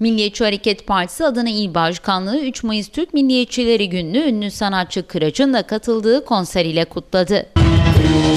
Milliyetçi Hareket Partisi Adana İl Başkanlığı 3 Mayıs Türk Milliyetçileri Günü'nü ünlü sanatçı Kıraç'ın da katıldığı konser ile kutladı. Gönlüm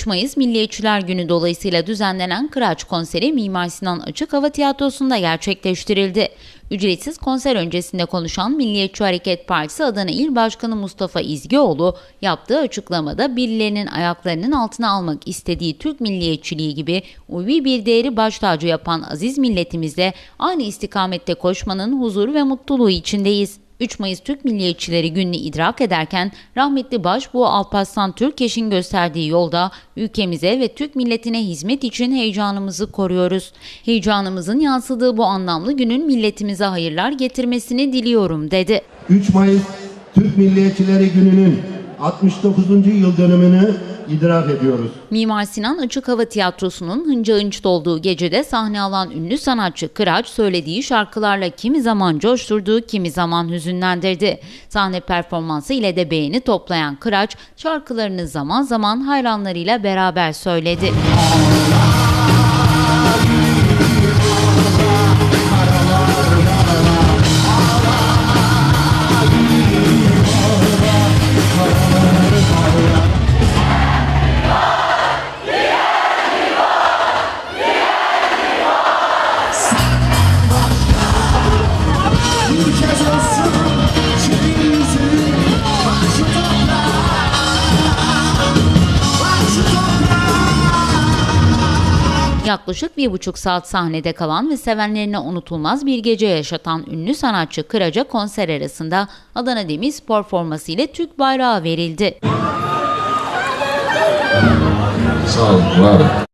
23 Mayıs Milliyetçiler Günü dolayısıyla düzenlenen Kıraç konseri Mimar Sinan Açık Hava Tiyatrosu'nda gerçekleştirildi. Ücretsiz konser öncesinde konuşan Milliyetçi Hareket Partisi Adana İl Başkanı Mustafa İzgioğlu yaptığı açıklamada birilerinin ayaklarının altına almak istediği Türk milliyetçiliği gibi ulvi bir değeri baş tacı yapan aziz milletimize aynı istikamette koşmanın huzur ve mutluluğu içindeyiz. 3 Mayıs Türk Milliyetçileri Günü'nü idrak ederken rahmetli Başbuğ Alparslan Türkeş'in gösterdiği yolda ülkemize ve Türk milletine hizmet için heyecanımızı koruyoruz. Heyecanımızın yansıdığı bu anlamlı günün milletimize hayırlar getirmesini diliyorum dedi. 3 Mayıs Türk Milliyetçileri Günü'nün 69. yıl dönümünü idrak ediyoruz. Mimar Sinan Açık Hava Tiyatrosu'nun hınca hınç dolduğu gecede sahne alan ünlü sanatçı Kıraç söylediği şarkılarla kimi zaman coşturdu, kimi zaman hüzünlendirdi. Sahne performansı ile de beğeni toplayan Kıraç şarkılarını zaman zaman hayranlarıyla beraber söyledi. Bir Yaklaşık bir buçuk saat sahnede kalan ve sevenlerine unutulmaz bir gece yaşatan ünlü sanatçı Kıraç'a konser arasında Adana Demirspor forması ile Türk bayrağı verildi. Sağ olun, var.